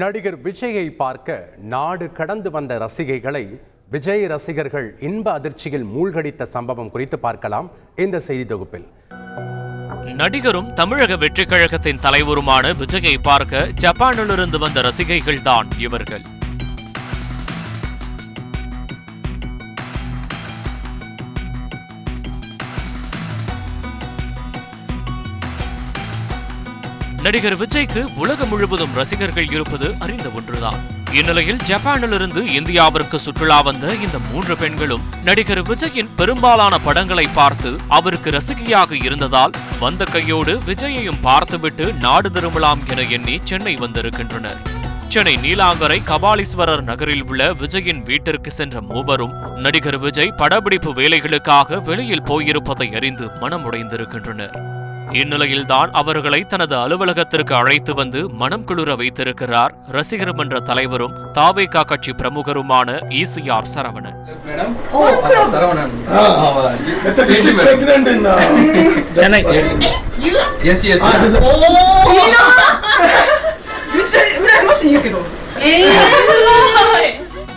நடிகர் விஜயை பார்க்க நாடு கடந்து வந்த ரசிகைகளை விஜய் ரசிகர்கள் இன்ப அதிர்ச்சியில் மூழ்கடித்த சம்பவம் குறித்து பார்க்கலாம் இந்த செய்தி தொகுப்பில். நடிகரும் தமிழக வெற்றிக் கழகத்தின் தலைவருமான விஜயை பார்க்க ஜப்பானிலிருந்து வந்த ரசிகைகள் தான் இவர்கள். நடிகர் விஜய்க்கு உலகம் முழுவதும் ரசிகர்கள் இருப்பது அறிந்த ஒன்றுதான். இந்நிலையில் ஜப்பானிலிருந்து இந்தியாவிற்கு சுற்றுலா வந்த இந்த மூன்று பெண்களும் நடிகர் விஜயின் பெரும்பாலான படங்களை பார்த்து அவருக்கு ரசிகையாக இருந்ததால் வந்த கையோடு விஜயையும் பார்த்துவிட்டு நாடு திரும்பலாம் என எண்ணி சென்னை வந்திருக்கின்றனர். சென்னை நீலாங்கரை கபாலீஸ்வரர் நகரில் உள்ள விஜயின் வீட்டிற்கு சென்ற மூவரும் நடிகர் விஜய் படப்பிடிப்பு வேலைகளுக்காக வெளியில் போயிருப்பதை அறிந்து மனமுடைந்திருக்கின்றனர். இந்நிலையில்தான் அவர்களை தனது அலுவலகத்திற்கு அழைத்து வந்து மனம் குளிர வைத்திருக்கிறார் ரசிகர் மன்ற தலைவரும் தாவேகா கட்சி பிரமுகருமான ஈசிஆர் சரவணன். மேடம் ஓ சரவணன்.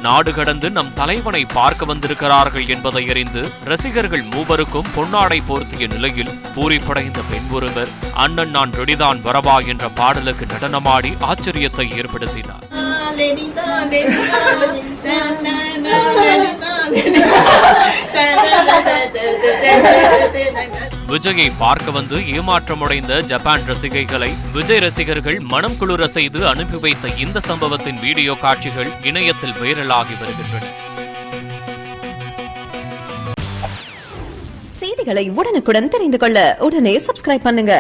நாடு கடந்து நம் தலைவனை பார்க்க வந்திருக்கிறார்கள் என்பதை அறிந்து ரசிகர்கள் மூவருக்கும் பொன்னாடை போர்த்திய நிலையில் பூரிப்படைந்த பெண் ஒருவர் அண்ணன் நான் ரெடிதான் வரவா என்ற பாடலுக்கு நடனமாடி ஆச்சரியத்தை ஏற்படுத்தினார். விஜயை பார்க்க வந்து ஏமாற்றமடைந்த ஜப்பான் ரசிகைகளை விஜய் ரசிகர்கள் மனம் குளிர செய்து அனுப்பி வைத்த இந்த சம்பவத்தின் வீடியோ காட்சிகள் இணையத்தில் வைரலாகி வருகின்றன. செய்திகளை உடனுக்குடன் தெரிந்து கொள்ள உடனே சப்ஸ்கிரைப் பண்ணுங்க.